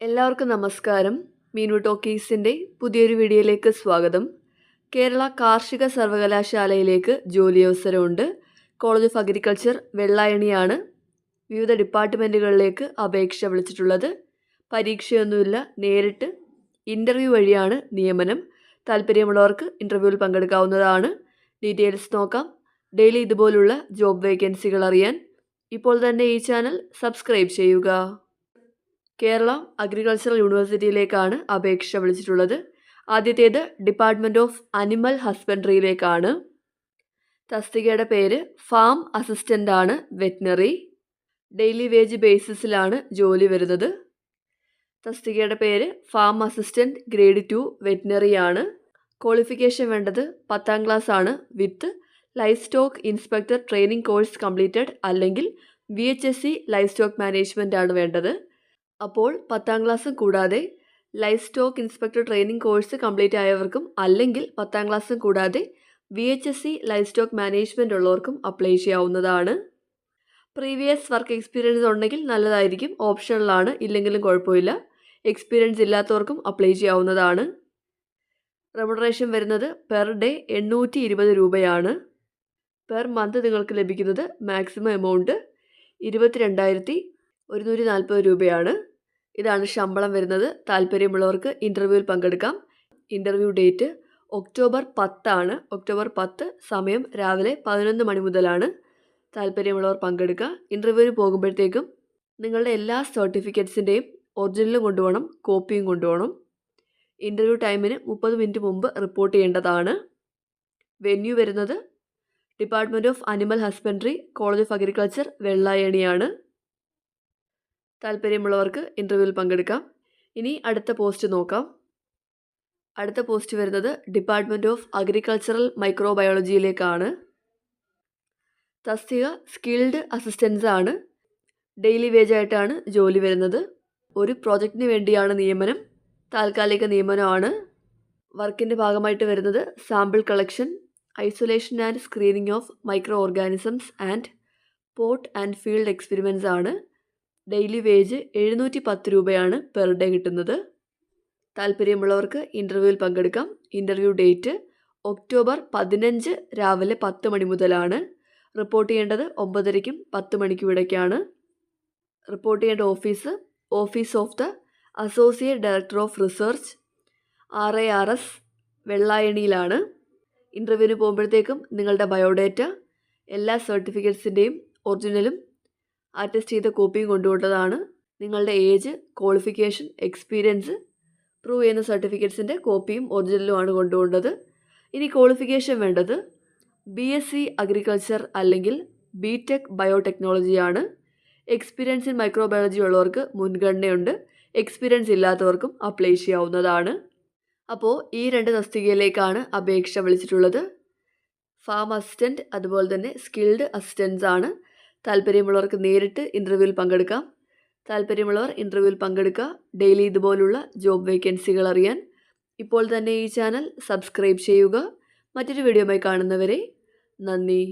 എല്ലാവർക്കും നമസ്കാരം. മീനു ടോക്കീസിന്റെ പുതിയൊരു വീഡിയോയിലേക്ക് സ്വാഗതം. കേരള കാർഷിക സർവകലാശാലയിലേക്ക് ജോലി അവസരമുണ്ട് കോളേജ് ഓഫ് അഗ്രികൾച്ചർ വെള്ളായണിയാണ് വിവിധ ഡിപ്പാർട്ട്മെന്റുകളിലേക്ക് അപേക്ഷ വിളിച്ചിട്ടുള്ളത്. പരീക്ഷയൊന്നുമില്ല നേരിട്ട് ഇന്റർവ്യൂ വഴിയാണ് നിയമനം. താല്പര്യമുള്ളവർക്ക് ഇന്റർവ്യൂവിൽ പങ്കെടുക്കാവുന്നതാണ്. ഡീറ്റെയിൽസ് നോക്കാം. ഡെയിലി ഇതുപോലുള്ള ജോബ് വേക്കൻസികൾ അറിയാൻ. ഇപ്പോൾ തന്നെ ഈ ചാനൽ സബ്സ്ക്രൈബ് ചെയ്യുക. കേരള അഗ്രികൾച്ചറൽ യൂണിവേഴ്സിറ്റിയിലേക്കാണ് അപേക്ഷ വിളിച്ചിട്ടുള്ളത്. ആദ്യത്തേത് ഡിപ്പാർട്ട്മെന്റ് ഓഫ് അനിമൽ ഹസ്ബൻഡറിയിലേക്കാണ്. തസ്തികയുടെ പേര് ഫാം അസിസ്റ്റന്റ് ആണ് വെറ്റിനറി. ഡെയിലി വേജ് ബേസിസിലാണ് ജോലി വരുന്നത്. തസ്തികയുടെ പേര് farm assistant grade two veterinary ആണ്. ക്വാളിഫിക്കേഷൻ വേണ്ടത് പത്താം ക്ലാസ് ആണ്. With livestock inspector training course completed അല്ലെങ്കിൽ V H S C livestock management ആണ് വേണ്ടത്. അപ്പോൾ പത്താം ക്ലാസ് കൂടാതെ livestock inspector training course complete ആയവർക്കും അല്ലെങ്കിൽ പത്താം ക്ലാസ് കൂടാതെ V H S C livestock management ഉള്ളവർക്കും അപ്ലൈ ചെയ്യാവുന്നതാണ്. പ്രീവിയസ് വർക്ക് എക്സ്പീരിയൻസ് ഉണ്ടെങ്കിൽ നല്ലതായിരിക്കും. ഓപ്ഷണലാണ് ഇല്ലെങ്കിലും കുഴപ്പമില്ല. എക്സ്പീരിയൻസ് ഇല്ലാത്തവർക്കും അപ്ലൈ ചെയ്യാവുന്നതാണ്. റെമുണറേഷൻ വരുന്നത് പെർ ഡേ എണ്ണൂറ്റി ഇരുപത് രൂപയാണ്. പെർ മന്ത് നിങ്ങൾക്ക് ലഭിക്കുന്നത് മാക്സിമം എമൗണ്ട് ഇരുപത്തി രണ്ടായിരത്തി ഒരുന്നൂറ്റി നാൽപ്പത് രൂപയാണ്. ഇതാണ് ശമ്പളം വരുന്നത്. താല്പര്യമുള്ളവർക്ക് ഇന്റർവ്യൂവിൽ പങ്കെടുക്കാം. ഇന്റർവ്യൂ ഡേറ്റ് ഒക്ടോബർ പത്താണ്. ഒക്ടോബർ പത്ത് സമയം രാവിലെ പതിനൊന്ന് മണി മുതലാണ്. താല്പര്യമുള്ളവർ പങ്കെടുക്കുക. ഇന്റർവ്യൂവിന് പോകുമ്പോഴത്തേക്കും നിങ്ങളുടെ എല്ലാ സർട്ടിഫിക്കറ്റ്സിന്റെയും ഒറിജിനലും കൊണ്ടുപോകണം കോപ്പിയും കൊണ്ടുപോകണം. ഇന്റർവ്യൂ ടൈമിന് മുപ്പത് മിനിറ്റ് മുമ്പ് റിപ്പോർട്ട് ചെയ്യേണ്ടതാണ്. വെന്യൂ വരുന്നത് department of animal husbandry college of agriculture വെള്ളായണിയാണ്. താല്പര്യമുള്ളവർക്ക് ഇന്റർവ്യൂവിൽ പങ്കെടുക്കാം. ഇനി അടുത്ത പോസ്റ്റ് നോക്കാം. അടുത്ത പോസ്റ്റ് വരുന്നത് ഡിപ്പാർട്ട്മെന്റ് ഓഫ് അഗ്രികൾച്ചറൽ മൈക്രോബയോളജിയിലേക്കാണ് തസ്തിക സ്കിൽഡ് അസിസ്റ്റൻസ് ആണ്. ഡെയിലി വേജ് ആയിട്ടാണ് ജോലി വരുന്നത്. ഒരു പ്രോജക്റ്റിന് വേണ്ടിയാണ് നിയമനം. താൽക്കാലിക നിയമനമാണ്. വർക്കിന്റെ ഭാഗമായിട്ട് വരുന്നത് sample collection isolation and screening of microorganisms and pot and field experiments ആണ്. ഡെയിലി വേജ് എഴുന്നൂറ്റി പത്ത് രൂപയാണ് പെർ ഡേ കിട്ടുന്നത്. താല്പര്യമുള്ളവർക്ക് ഇന്റർവ്യൂവിൽ പങ്കെടുക്കാം. ഇന്റർവ്യൂ ഡേറ്റ് ഒക്ടോബർ പതിനഞ്ച് രാവിലെ പത്ത് മണി മുതലാണ്. റിപ്പോർട്ട് ചെയ്യേണ്ടത് ഒമ്പതരയ്ക്കും പത്ത് മണിക്കും ഇടയ്ക്കാണ്. റിപ്പോർട്ട് ചെയ്യേണ്ട office office of the associate director of research R I R S വെള്ളായണിയിലാണ്. ഇന്റർവ്യൂവിന് പോകുമ്പോഴത്തേക്കും നിങ്ങളുടെ ബയോഡേറ്റ എല്ലാ സർട്ടിഫിക്കറ്റ്സിന്റെയും ഒറിജിനലും അറ്റസ്റ്റ് ചെയ്ത കോപ്പിയും കൊണ്ടുപോകേണ്ടതാണ് നിങ്ങളുടെ ഏജ് ക്വാളിഫിക്കേഷൻ എക്സ്പീരിയൻസ് പ്രൂവ് ചെയ്യുന്ന സർട്ടിഫിക്കറ്റ്സിന്റെ കോപ്പിയും ഒറിജിനലുമാണ് കൊണ്ടുപോകേണ്ടത് ഇനി ക്വാളിഫിക്കേഷൻ വേണ്ടത് ബി എസ് സി അഗ്രികൾച്ചർ അല്ലെങ്കിൽ ബി ടെക് ബയോടെക്നോളജിയാണ് എക്സ്പീരിയൻസ് ഇൻ മൈക്രോബയോളജി ഉള്ളവർക്ക് മുൻഗണനയുണ്ട്. എക്സ്പീരിയൻസ് ഇല്ലാത്തവർക്കും അപ്ലൈ ചെയ്യാവുന്നതാണ്. അപ്പോൾ ഈ രണ്ട് തസ്തികയിലേക്കാണ് അപേക്ഷ വിളിച്ചിട്ടുള്ളത്. ഫാം അസിസ്റ്റന്റ് അതുപോലെ തന്നെ സ്കിൽഡ് അസിസ്റ്റൻസ് ആണ്. താല്പര്യമുള്ളവർക്ക് നേരിട്ട് ഇന്റർവ്യൂവിൽ പങ്കെടുക്കാം. താല്പര്യമുള്ളവർ ഇന്റർവ്യൂവിൽ പങ്കെടുക്കുക. ഡെയിലി ഇതുപോലുള്ള ജോബ് വേക്കൻസികൾ അറിയാൻ ഇപ്പോൾ തന്നെ ഈ ചാനൽ സബ്സ്ക്രൈബ് ചെയ്യുക. മറ്റൊരു വീഡിയോയുമായി കാണുന്നവരെ നന്ദി.